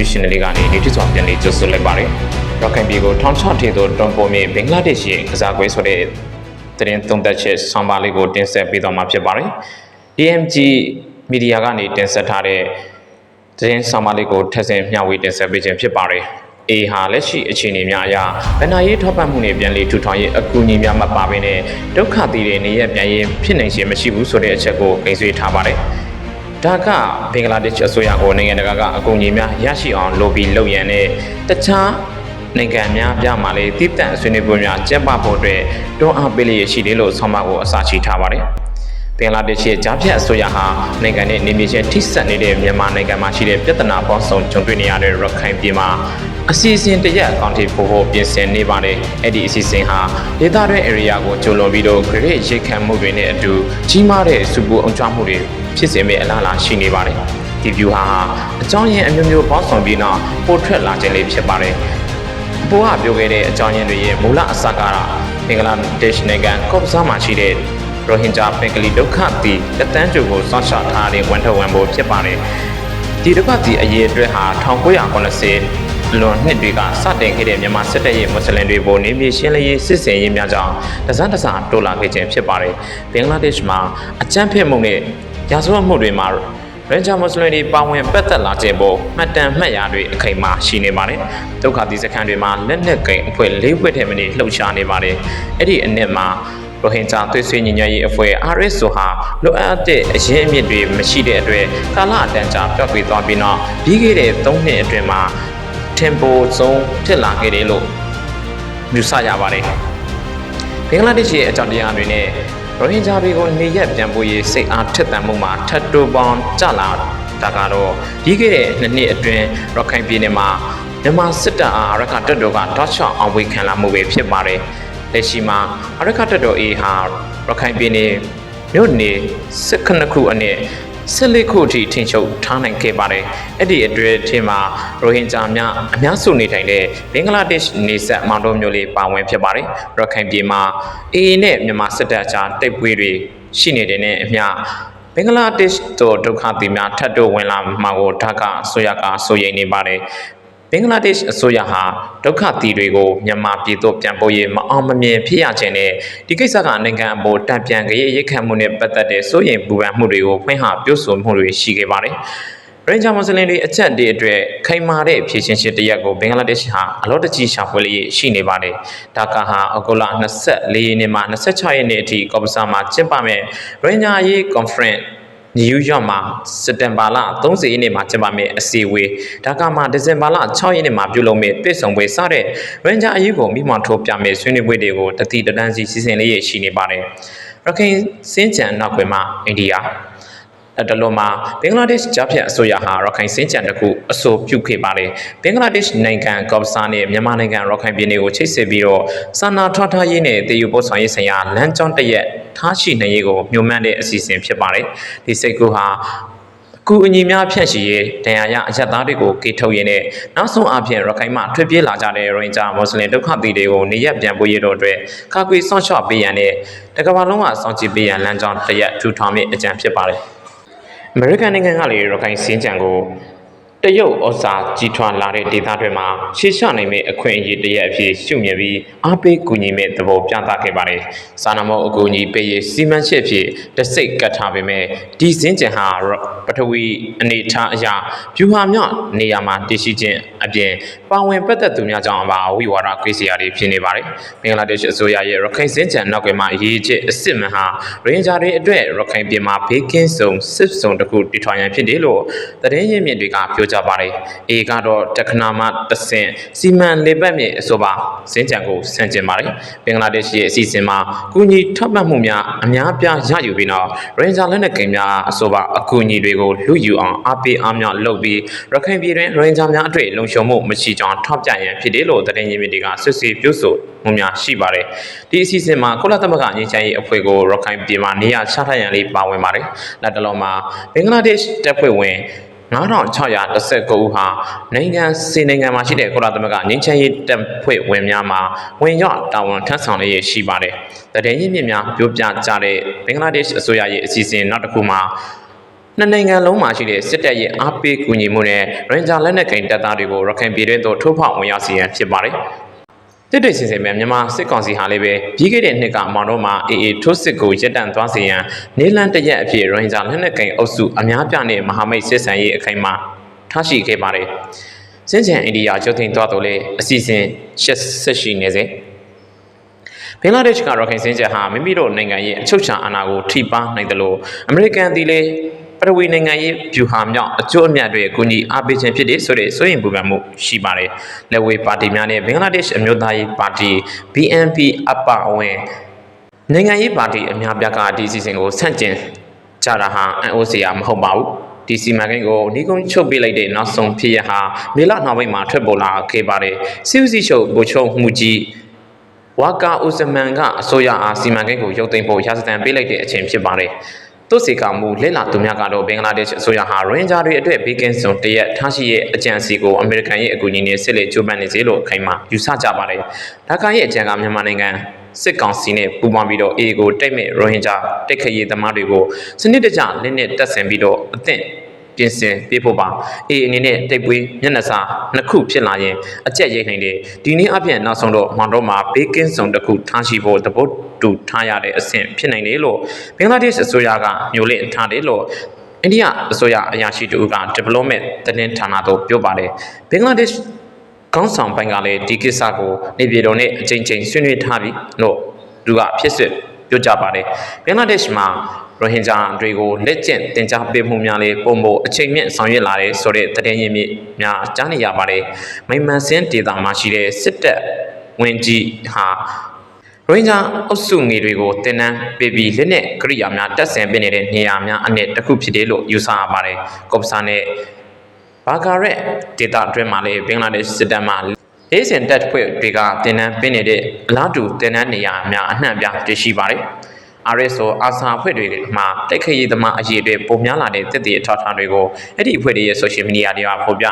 ကျူးရှင်တွေကနေနေထွစွာပြန်လည်ကြိုဆိုလိုက်ပါတယ်။ရော့ကန်ပြည်ကိုထောင်ချထေသို့တွန်ပေါ်မြေဘင်္ဂလားဒေ့ရှ်ရဲ့ကစားကွဲဆိုတဲ့တရင်သုံးသက်ချက်ဆောင်းပါးလေးကိုတင်ဆက်ပေးသွားမှာဖြစ်ပါတယ်။ DMG မီဒီယာကနေတင်ဆက်ထားတဲ့တရင်ဆောင်းပါးလေးကိုထပ်ဆင့်မျှဝေတင်ဆက်ပေးခြင်းဖြစ်ပါတယ်။ A ဟာလက်ရှိအခြေအနေများအရဗဏ္ဍာရေးထောက်ပံ့မှုတွေပြန်လည်ထူထောင်ရေးအကူအညီများမပါဘဲနဲ့ဒုက္ခသည်တွေနေရပြန်ရေးဖြစ်နိုင်ခြင်းမရှိဘူးဆိုတဲ့အချက်ကိုကိန်းဆွေးထားပါတယ်။ ဒါကဘင်္ဂလားဒေ့ရှ်အစိုးရကိုနိုင်ငံတကာကအကူအညီများရရှိအောင်လိုပြီးလုပ်ရန်နဲ့တခြားနိုင်ငံများပြမှလည်းတည်တံ့ဆွေးနွေးပွဲများကျင်းပဖို့အတွက်တွန်းအားပေးလျက်ရှိတယ်လို့ဆောင်းပါးကိုအစာချီထားပါတယ်။ဘင်္ဂလားဒေ့ရှ်ရဲ့ကြားဖြတ်အစိုးရဟာနိုင်ငံနဲ့နေမြေချင်းထိစပ်နေတဲ့မြန်မာနိုင်ငံမှာရှိတဲ့ပြဿနာပေါင်းစုံကြုံတွေ့နေရတဲ့ရခိုင်ပြည်မှာအစီအစဉ်တရက်အကောင့်ထိဖို့ဖို့ပြင်ဆင်နေပါတယ်။အဲ့ဒီအစီအစဉ်ဟာဒေသတွင်း area ကိုကျုံလွန်ပြီးတော့ grade ရိတ်ခံမှုတွေနဲ့အတူကြီးမားတဲ့စူပူအောင်ကြမှုတွေ ဖြစ်စေမယ့်အလားအလာရှိနေပါတယ်။ဒီ view ဟာအကြောင်းရင်းအမျိုးမျိုးပေါင်းစုံပြီးတော့ပိုထွက်လာခြင်းလေးဖြစ်ပါတယ်။ဘိုးကပြောခဲ့တဲ့အကြောင်းရင်းတွေရဲ့မူလအစကတော့ဘင်္ဂလားဒေ့ရှ်နိုင်ငံကော့ပဇာမှာရှိတဲ့ရိုဟင်ဂျာပင်ကလီဒုက္ခသည်တသန်းကျိုကိုစောင့်ရှောက်ထားတဲ့ဝန်ထဝန်ဖို့ဖြစ်ပါတယ်။ဒီဒုက္ခသည်အရေးအတွက်ဟာ1990လွန်နှစ်တွေကစတင်ခဲ့တဲ့မြန်မာစစ်တပ်ရဲ့မွတ်စလင်တွေပေါ်နေမြေရှင်းလင်းရေးစစ်စင်ရေးများကြောင့်တစန်းတစတိုးလာခဲ့ခြင်းဖြစ်ပါတယ်။ဘင်္ဂလားဒေ့ရှ်မှာအကြမ်းဖက်မှုနဲ့ ရာဇဝတ်မှုတွေမှာရန်ဂျာမွတ်စလင်တွေပါဝင်ပတ်သက်လာခြင်းပေါ်မှတ်တမ်းမှတ်ရာတွေအခိုင်အမာရှိနေပါတယ်။ဒုက္ခသည်စခန်းတွေမှာလက်နက်ကိန်းအဖွဲ့၄ဘွဲ့ထဲမနေလှုပ်ရှားနေပါတယ်။အဲ့ဒီအနှစ်မှာရိုဟင်ဂျာသွေးဆွေးညီညွတ်ရေးအဖွဲ့ RSO ဟာလိုအပ်တဲ့အရင်းအမြစ်တွေမရှိတဲ့အတွက်ကာလအတန်ကြာပျောက်ကွယ်သွားပြီးတော့ပြီးခဲ့တဲ့၃နှစ်အတွင်းမှာထင်ပိုဆုံးဖြစ်လာခဲ့တယ်လို့မြူဆရပါတယ်။ဘင်္ဂလားဒေ့ရှ်ရဲ့အကြောင်းတရားတွေနဲ့ ရိုဟင်ဂျာတွေကိုနေရက်ပြန်ပို့ရေးစိတ်အားထက်သန်မှုမှာထပ်တိုးပေါင်းကြလာတာကတော့ပြီးခဲ့တဲ့နှစ်နှစ်အတွင်းရခိုင်ပြည်နယ်မှာမြန်မာစစ်တပ်အားရခတပ်တော်ကတောက်ချောင်းအောင်ဝေခံလာမှုပဲဖြစ်ပါတယ်။လက်ရှိမှာအရခတပ်တော် A ဟာရခိုင်ပြည်နယ်မြို့နယ်19ခုအန က်14ခုအထိထိန်ချုပ်ထားနိုင်ခဲ့ပါတယ်။အဲ့ဒီအတွဲထင်းမှာရိုဟင်ဂျာများအများစုနေထိုင်တဲ့ဘင်္ဂလားဒေ့ရှ်နေဆက်မောင်တုံးမျိုးလေးပါဝင်ဖြစ်ပါတယ်။ရခိုင်ပြည်မှာ AA နဲ့မြန်မာစစ်တပ်ကြားတိုက်ပွဲတွေရှိနေတဲ့နဲ့အမျှဘင်္ဂလားဒေ့ရှ်တို့ဒုက္ခသည်များထပ်တိုးဝင်လာမှာကိုဓာတ်ကဆိုရကဆိုရိန်နေပါတယ်။ ဘင်္ဂလားဒေ့ရှ်အစိုးရဟာဒုက္ခသည်တွေကိုမြန်မာပြည်သို့ပြန်ပို့ရေးမအောင်မမြင်ဖြစ်ရခြင်းနဲ့ဒီကိစ္စကနိုင်ငံအပေါ်တံပြန်ကြရဲ့ရိတ်ခတ်မှုနဲ့ပတ်သက်တဲ့စိုးရိမ်ပူပန်မှုတွေကိုဖွင့်ဟပြောဆိုမှုတွေရှိခဲ့ပါတယ်။ရန်ဂျာမွတ်စလင်တွေအချက်တည်းအတွက်ခိုင်မာတဲ့ဖြည့်ရှင်ရှင်းတရက်ကိုဘင်္ဂလားဒေ့ရှ်ဟာအလောတကြီးရှာဖွေလေးရှိနေပါတယ်။ဒါကဟာအကူလာ24ရက်နေ့မှ26ရက်နေ့အထိကော့ပဆာမှာကျင်းပမယ်ရန်ဂျာရေး conference နယူးယောက်မှာစက်တင်ဘာလ30ရက်နေ့မှာကျင်းပမယ့်အစည်းအဝေးဒါကမှဒီဇင်ဘာလ6ရက်နေ့မှာပြုလုပ်မယ့်ပြည်ဆောင်ပွဲစတဲ့ရန်ဂျာအရေးကိုမိမှထိုးပြမယ့်ဆွေးနွေးပွဲတွေကိုတတိတတန်းစီစီစဉ်လေးရရှိနေပါတယ်။ရခိုင်စင်းကြံနောက်ွယ်မှာအိန္ဒိယ အတလုံးမှာဘင်္ဂလားဒေ့ရှ်ကြားဖြတ်အစိုးရဟာရခိုင်စင်းကြံတစ်ခုအဆိုပြုခဲ့ပါတယ်။ဘင်္ဂလားဒေ့ရှ်နိုင်ငံကော့ပဆာနဲ့မြန်မာနိုင်ငံရခိုင်ပြည်နယ်ကိုချိတ်ဆက်ပြီးတော့စာနာထွားထားရေးနဲ့တည်ယူပို့ဆောင်ရေးဆိုင်ရာလမ်းကြောင်းတစ်ရက်ထားရှိနိုင်ရေးကိုညှို့မှန်းတဲ့အစီအစဉ်ဖြစ်ပါတယ်။ဒီစိတ်ကူဟာကူအညီများဖြန့်ရှိရေးတန်ရာရအရက်သားတွေကိုကေထုတ်ရင်းနဲ့နောက်ဆုံးအဖြစ်ရခိုင်မှထွက်ပြေးလာကြတဲ့ရိုဟင်ဂျာမွတ်စလင်ဒုက္ခသည်တွေကိုနေရက်ပြန်ပို့ရတော့အတွက်ကာကွယ်ဆောင်ရှော့ပေးရန်နဲ့တကမ္ဘာလုံးကစောင့်ကြည့်ပေးရန်လမ်းကြောင်းတစ်ရက်ထူထောင်မြင့်အကြံဖြစ်ပါတယ်။။ အမေရိကန်နိုင်ငံကလည်းရခိုင်စင်းကြံကို တရုတ်ဩဇာကြီးထွားလာတဲ့ဒေသတွေမှာရှေ့ရှနိုင်မဲ့အခွင့်အရေးတရက်အဖြစ်ရှုမြင်ပြီးအားပေးကူညီမဲ့သဘောပြသခဲ့ပါတယ်။စာနာမအကူအညီပေးရေးစီမံချက်ဖြစ်တစိတ်ကတ်ထားပေမဲ့ဒီစင်းကြံဟာပထဝီအနေထားအရာဖြူဟာမြော့နေရာမှာတည်ရှိခြင်းအပြင်ပါဝင်ပတ်သက်သူများကြောင့်အပါဝိဝါဒကိစ္စရာတွေဖြစ်နေပါတယ်။ဘင်္ဂလားဒေ့ရှ်အစိုးရရဲ့ရခိုင်စင်းကြံနောက်ကွယ်မှာအရေးကြီးအစ်စ်မဟာရင်ဂျာတွေအတွက်ရခိုင်ပြည်မှာဘေးကင်းဆုံစစ်စုံတစ်ခုတည်ထွားရန်ဖြစ်တယ်လို့သတင်းရင်းမြစ်တွေကပြောကြပါတယ်။အေကတော့တက္ကနာမတဆင်စီမံလေပတ်မြေအဆိုပါစင်းကြံကိုဆန့်ကျင်ပါတယ်။ဘင်္ဂလားဒေ့ရှ်ရဲ့အစီအစဉ်မှာကူညီထောက်ပံ့မှုများအများပြားရယူပြီးတော့ရင်ဂျာလက်နက်ကိန်းများအဆိုပါအကူအညီတွေကိုလူယူအောင်အားပေးအားမြောက်လုပ်ပြီးရခိုင်ပြည်တွင်ရင်ဂျာများအတွက်လုံခြုံမှုမရှိကြောင်းထောက်ပြရန်ဖြစ်တယ်လို့သတင်းရင်းမြစ်တွေကဆွဆွေပြောဆိုမှုများရှိပါတယ်။ဒီအစီအစဉ်မှာကုလသမဂ္ဂငြိမ်းချမ်းရေးအဖွဲ့ကိုရခိုင်ပြည်မှာနေရာချထားရန်လေးပါဝင်ပါတယ်။လက်တလုံးမှာဘင်္ဂလားဒေ့ရှ်တပ်ဖွဲ့ဝင် 9619ဦးဟာနိုင်ငံစီနိုင်ငံမှာရှိတဲ့ကုလသမဂ္ဂငြိမ်းချမ်းရေးတပ်ဖွဲ့ဝင်များမှာဝင်ရောက်တာဝန်ထမ်းဆောင်ရရှိပါတယ်။တည်င်းရင်းမြစ်များပြောပြကြတဲ့ဘင်္ဂလားဒေ့ရှ်အစိုးရရဲ့အစီအစဉ်နောက်တစ်ခုမှာနှစ်နိုင်ငံလုံးမှာရှိတဲ့စစ်တပ်ရဲ့အားပေးကူညီမှုနဲ့ရင်ဂျာလက်နက်ကင်တပ်သားတွေကိုရခိုင်ပြည်တွင်းသို့ထိုးဖောက်ဝင်ရောက်စီရန်ဖြစ်ပါတယ်။ တစ်တိတ်စင်စင်မဲ့မြန်မာစစ်ကောင်စီဟာလည်းပဲပြီးခဲ့တဲ့နှစ်ကမောင်တော့မှာအေအေထိုးစစ်ကိုရပ်တန့်သွားစေရန်နေလန်တရက်အဖြစ်ရင်ဂျာလက်နက်ကင်အုပ်စုအများပြားနဲ့မဟာမိတ်စစ်ဆန်ရေးအခိုင်အမာထားရှိခဲ့ပါတယ်။စင်ချန်အိန္ဒိယကျုပ်သိမ်းသွားတော့လေအစီအစဉ်ရှက်ဆက်ရှိနေစေ။ဘင်္ဂလားဒေ့ရှ်ကရခိုင်စင်းချက်ဟာမိမိတို့နိုင်ငံရဲ့အချုပ်ချာအာဏာကိုထိပါနိုင်တယ်လို့အမေရိကန်သည်လည်း ပထဝီနိုင်ငံရဲ့ဗျူဟာမြောက်အကျိုးအမြတ်တွေအကူအညီအားပေးခြင်းဖြစ်တယ်ဆိုတဲ့စိုးရင်ပူပန်မှုရှိပါတယ်။လက်ဝဲပါတီများနဲ့ဘင်္ဂလားဒေ့ရှ်အမျိုးသားရေးပါတီ BNP အပအဝင်နိုင်ငံရေးပါတီအများပြားကဒီအစီအစဉ်ကိုဆန့်ကျင်ကြတာဟာအန်အိုစီယာမဟုတ်ပါဘူး။ဒီစီမံကိန်းကိုအနီးကုန်းချုပ်ပေးလိုက်တဲ့နောက်ဆုံးဖြစ်ရဟာမေလနောက်ပိုင်းမှာထွက်ပေါ်လာခဲ့ပါတယ်။စီဦးစီချုပ်ဗိုလ်ချုပ်မှုကြီးဝါကာဥစမန်ကအစိုးရအားစီမံကိန်းကိုရုပ်သိမ်းဖို့ရာဇသံပေးလိုက်တဲ့အချိန်ဖြစ်ပါတယ်။ သူ့စီကမှုလက်လာသူများကတော့ဘင်္ဂလားဒေ့ရှ်အစိုးရဟာရိုဟင်ဂျာတွေအတွက်ဘေးကင်းစွန်တရက်ထားရှိရဲ့အကြံစီကိုအမေရိကန်ရဲ့အကူအညီနဲ့စစ်လက်ကြိုးပမ်းနေစေလို့အခိုင်အမာယူဆကြပါတယ်။ဒါကရဲ့အကြံကမြန်မာနိုင်ငံစစ်ကောင်စီနဲ့ပူးပေါင်းပြီးတော့အေကိုတိတ်မဲ့ရိုဟင်ဂျာတိုက်ခတ်ရေးသမားတွေကိုစနစ်တကျလက်နဲ့တက်ဆင်ပြီးတော့အသင့် ပြင်ဆင်ပေးဖို့ပါအေအနေနဲ့တိတ်ပွေးမျက်နှာစာနှစ်ခုဖြစ်လာရင်အကြက်ရိတ်နိုင်တယ်ဒီနေ့အပြင်နောက်ဆုံးတော့မောင်တော့မှာဘေးကင်းဆောင်တစ်ခုထားရှိဖို့သဘောတူထားရတဲ့အဆင့်ဖြစ်နိုင်တယ်လို့ဘင်္ဂလားဒေ့ရှ်အစိုးရကမျိုးလင့်ထားတယ်လို့အိန္ဒိယအစိုးရအရာရှိတူက development သတင်းဌာနသို့ပြောပါတယ်ဘင်္ဂလားဒေ့ရှ်ကောင်းဆောင်ပိုင်းကလည်းဒီကိစ္စကိုနေပြည်တော်နဲ့အချိန်ချင်းဆွေးနွေးထားပြီလို့သူကဖြစ်စစ် ပြောကြပါတယ်ဘင်္ဂလားဒေ့ရှ်မှာရိုဟင်ဂျာတွေကိုလက်ကျင့်တင် जा ပေးမှုများလေးပုံမိုအချိန်မြင့်ဆောင်ရွက်လာတဲ့ဆိုတဲ့သတင်းရင်းမြစ်များကြားနေရပါတယ်မိမန်စင်းဒေတာမှာရှိတဲ့စစ်တပ်ဝင်ကြီးဟာရိုဟင်ဂျာအုပ်စုငယ်တွေကိုတင်နန်းပေးပြီးလက်နက်ကရိယာများတပ်ဆင်ပေးနေတဲ့နေရာများအနက်တစ်ခုဖြစ်တယ်လို့ယူဆရပါတယ်ကော့ပစာနဲ့ဘာဂါရက်ဒေတာအတွင်းမှာလည်းဘင်္ဂလားဒေ့ရှ်စစ်တပ်မှ ရေးစင်တက်ဖွဲ့တွေကတင်နန်းပေးနေတဲ့အလားတူတင်နန်းနေရာများအနှံ့အပြားတွေ့ရှိပါတယ် RSO အာဆာအဖွဲ့တွေမှာတိုက်ခိုက်ရေးသမားအရေးတွေပုံများလာတဲ့တည်တည်အထောက်အထားတွေကိုအဲ့ဒီအဖွဲ့တွေရဲ့ social media တွေကဖော်ပြ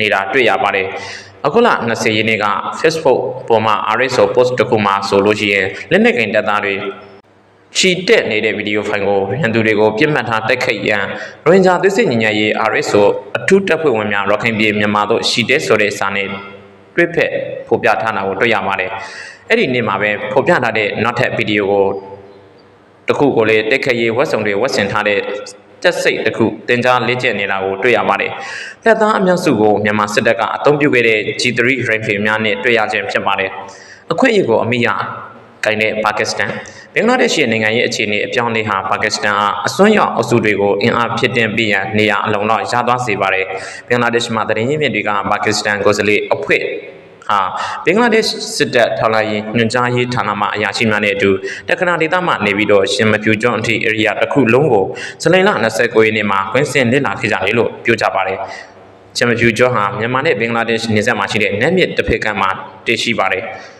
နေတာတွေ့ရပါတယ်။အခုလ20ရက်နေ့က Facebook ပေါ်မှာ RSO post တစ်ခုမှာဆိုလို့ရှိရင်လက်နက်ကင်တပ်သားတွေချီတက်နေတဲ့ဗီဒီယိုဖိုင်ကိုရန်သူတွေကိုပြစ်မှတ်ထားတိုက်ခိုက်ရန်ရိုဟင်ဂျာသစ်စစ်ညီညာရေး RSO အထူးတပ်ဖွဲ့ဝင်များရခိုင်ပြည်မြန်မာတို့ရှီတက်ဆိုတဲ့စာနဲ့ တွေ့ဖက်ဖော်ပြထားတာကိုတွေ့ရပါတယ်။အဲ့ဒီနေ့မှာပဲဖော်ပြထားတဲ့နောက်ထပ်ဗီဒီယိုကိုတခုကိုလေတက်ခရေးဝက်စုံတွေဝက်ဆင်ထားတဲ့တက်စိတ်တခုတင် जा လေ့ကျင့်နေတာကိုတွေ့ရပါတယ်။တပ်သားအများစုကိုမြန်မာစစ်တပ်ကအသုံးပြုခဲ့တဲ့ G3 rifle များနဲ့တွေ့ရခြင်းဖြစ်ပါတယ်။အခွင့်အရေးကိုအမိရ ကိုင်တဲ့ပါကစ္စတန်ဘင်္ဂလားဒေ့ရှ်ရဲ့နိုင်ငံရေးအခြေအနေအပြောင်းအလဲဟာပါကစ္စတန်အားအစွန်းရောက်အုပ်စုတွေကိုအင်အားဖြစ်တင်ပေးရန်နေရာအလုံးတော့ရသွားစေပါတယ်။ဘင်္ဂလားဒေ့ရှ်မှာတရင်ရင်းမြစ်တွေကပါကစ္စတန်ကိုယ်စားလှယ်အဖွဲ့ဟာဘင်္ဂလားဒေ့ရှ်စစ်တပ်ထောက်လှမ်းရေးညွှန်ကြားရေးဌာနမှအရာရှိများနဲ့အတူတက္ကနာဒေသမှနေပြီးတော့ရှင်မပြူကျွန်းအထိ area တစ်ခုလုံးကိုဇလိန်လ29ရက်နေ့မှာကွင်းစင်လည်လာခဲ့ကြတယ်လို့ပြောကြပါတယ်။ရှင်မပြူကျွန်းဟာမြန်မာနဲ့ဘင်္ဂလားဒေ့ရှ်နယ်စပ်မှာရှိတဲ့နက်မြစ်တစ်ဖက်ကမ်းမှာတည်ရှိပါတယ်။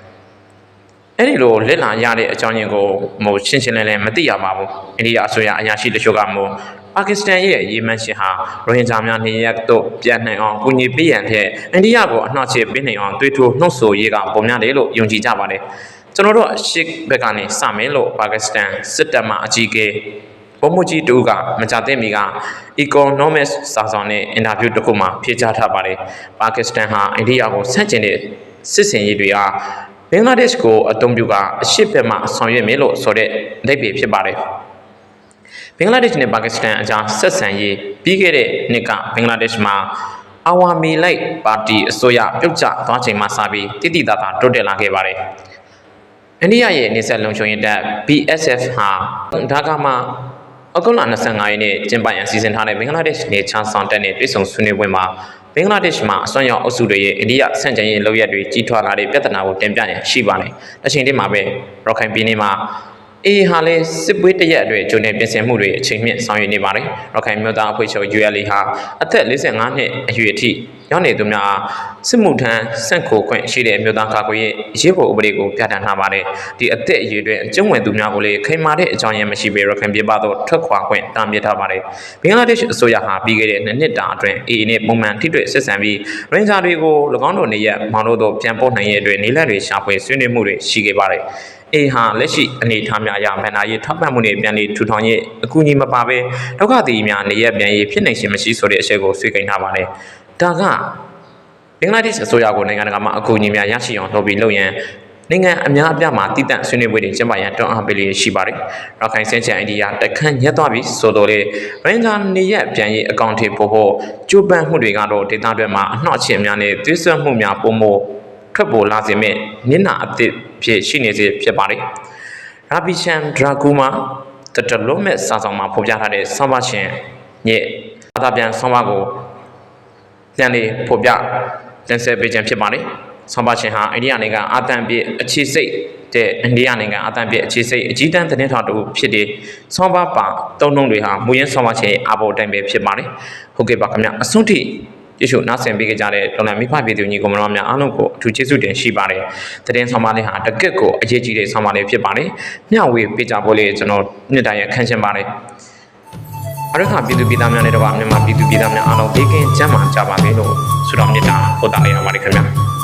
အဲ့ဒီလိုလက်လာရတဲ့အကြောင်းရင်းကိုမို့ရှင်းရှင်းလင်းလင်းမသိရပါဘူး။အိန္ဒိယအစိုးရအရာရှိတချို့ကမို့ပါကစ္စတန်ရဲ့ရေမန်ရှင်ဟာရိုဟင်ဂျာများနေရပ်သို့ပြန်နိုင်အောင်ကူညီပေးရန်ဖြင့်အိန္ဒိယကိုအနှောက်အယှက်ပေးနိုင်အောင်တွေးထိုးနှုတ်ဆိုရေးကပုံများတယ်လို့ယုံကြည်ကြပါတယ်။ကျွန်တော်တို့အရှိဘက်ကနေစမယ်လို့ပါကစ္စတန်စစ်တပ်မှအကြီးအကဲဘုံမကြီးတူကမကြတဲ့မီက economics စာဆောင်နဲ့အင်တာဗျူးတစ်ခုမှာဖြေကြားထားပါတယ်။ပါကစ္စတန်ဟာအိန္ဒိယကိုဆန့်ကျင်တဲ့စစ်စင်ရေးတွေဟာဘ င်္ဂလားဒေ့ရှ်ကိုအသုံးပြုကအရှိဘက်မှဆောင်ရွက်မယ်လို့ဆိုတဲ့အဓိပ္ပာယ်ဖြစ်ပါတယ်။ဘင်္ဂလားဒေ့ရှ်နဲ့ပါကစ္စတန်အကြားဆက်ဆံရေးပြီးခဲ့တဲ့နှစ်ကဘင်္ဂလားဒေ့ရှ်မှာအာဝါမီလိုက်ပါတီအစိုးရပြုတ်ကျသွားချိန်မှစပြီးတည်တည်သားသားတိုးတက်လာခဲ့ပါတယ်။အိန္ဒိယရဲ့နေဆက်လုံခြုံရေးတပ် BSF ဟာဒါကမှအကုလ25ရက်နေ့ကျင်းပရန်စီစဉ်ထားတဲ့ဘင်္ဂလားဒေ့ရှ်နေချာဆောင်တက်တဲ့ပြည်ဆုံဆွေးနွေးပွဲမှာ ဘင်္ဂလားဒေ့ရှ်မှာအစွမ်းရောက်အုပ်စုတွေရဲ့အိန္ဒိယဆန့်ကျင်ရေးလုပ်ရက်တွေကြီးထွားလာတဲ့ပြဿနာကိုတင်ပြနေရှိပါတယ်။တစ်ချိန်တည်းမှာပဲရခိုင်ပြည်နယ်မှာ အေဟာလေစစ်ပွဲတရက်အတွက်ဂျုံနယ်ပြင်ဆင်မှုတွေအချိန်မြင့်ဆောင်ရွက်နေပါတယ်။ရခိုင်မြို့သားအဖွဲ့ချုပ် ULA ဟာအသက်45နှစ်အရွယ်အထိရောက်နေသူများအားစစ်မှုထမ်းစန့်ခိုခွင့်ရှိတဲ့မြို့သားကာကွယ်ရေးအရေးပေါ်ဥပဒေကိုပြဋ္ဌာန်းထားပါတယ်။ဒီအသက်အရွယ်အတွက်အကျုံးဝင်သူများကိုလည်းခိမ္မာတဲ့အကြောင်းရင်းမရှိဘဲရခိုင်ပြည်ပသို့ထွက်ခွာခွင့်တားမြစ်ထားပါတယ်။ဘင်္ဂလားဒေ့ရှ်အစိုးရဟာပြီးခဲ့တဲ့နှစ်နှစ်တာအတွင်း AA နဲ့ပုံမှန်ထိတွေ့ဆက်ဆံပြီးရင်ဂျာတွေကို၎င်းတို့နေရမောင်တို့တို့ပြန်ပို့နိုင်ရတဲ့အတွက်နေလက်တွေရှာဖွေဆွေးနွေးမှုတွေရှိခဲ့ပါတယ်။ အေဟာလက်ရှိအနေအထားများအရဗန္နာရေးထောက်ပံ့မှုတွေပြန်လည်ထူထောင်ရေးအကူအညီမပါဘဲဒုက္ခသည်များနေရပြန်ရေးဖြစ်နိုင်ခြင်းမရှိဆိုတဲ့အချက်ကိုဆွေးကိန်းထားပါတယ်ဒါကဘင်္ဂလားဒေ့ရှ်အစိုးရကိုနိုင်ငံတကာမှာအကူအညီများရရှိအောင်လုပ်ပြီးလုပ်ရန်နိုင်ငံအများအပြားမှာတည်တံ့ဆွေးနွေးပွဲတွေကျင်းပရန်တွန်းအားပေးလျက်ရှိပါတယ်။ရခိုင်စင်ချန်အိန္ဒိယတခန့်ညက်သွားပြီးဆိုတော့လေရန်ဂျာနေရပြန်ရေးအကောင့်တွေပို့ဖို့ကြိုးပမ်းမှုတွေကတော့ဒေသတွေမှာအနှော့အယှက်များနဲ့သွေးဆွမှုများပုံမို့ ထွက်ပေါ်လာစေမဲ့နင့်နာအသစ်ဖြစ်ရှိနေစေဖြစ်ပါတယ်။ရာဘီချန်ဒရာဂူမာတတလုံးမဲ့စာဆောင်မှာဖော်ပြထားတဲ့ဆောင်းပါရှင်ညက်အာသာပြန်ဆောင်းပါကိုပြန်လေဖော်ပြတင်ဆက်ပေးခြင်းဖြစ်ပါတယ်။ဆောင်းပါရှင်ဟာအိန္ဒိယနိုင်ငံအာတန်ပြည့်အခြေစိတ်တဲ့အိန္ဒိယနိုင်ငံအာတန်ပြည့်အခြေစိတ်အကြီးတန်းသတင်းထောက်တူဖြစ်တဲ့ဆောင်းပါပါတုံးလုံးတွေဟာမူရင်းဆောင်းပါရှင်ရဲ့အာဘော်တိုင်ပဲဖြစ်ပါတယ်။ဟုတ်ကဲ့ပါခင်ဗျအစွန်းထိ ကျေးဇူးနားဆင်ပေးကြတဲ့ဒေါ်လာမိဖပြည်သူညီကောင်မတော်များအားလုံးကိုအထူးကျေးဇူးတင်ရှိပါတယ်။သတင်းဆောင်ပါလေးဟာတကက်ကိုအရေးကြီးတဲ့ဆောင်ပါလေးဖြစ်ပါတယ်။မျှဝေပေးကြဖို့လေးကျွန်တော်နှစ်တိုင်းရခန့်ချင်ပါတယ်။အရခပြည်သူပြည်သားများနဲ့တော့မြန်မာပြည်သူပြည်သားများအားလုံးဘေးကင်းကျန်းမာကြပါစေလို့ဆုတောင်းမေတ္တာပို့သလိုက်ရပါတယ်ခင်ဗျာ။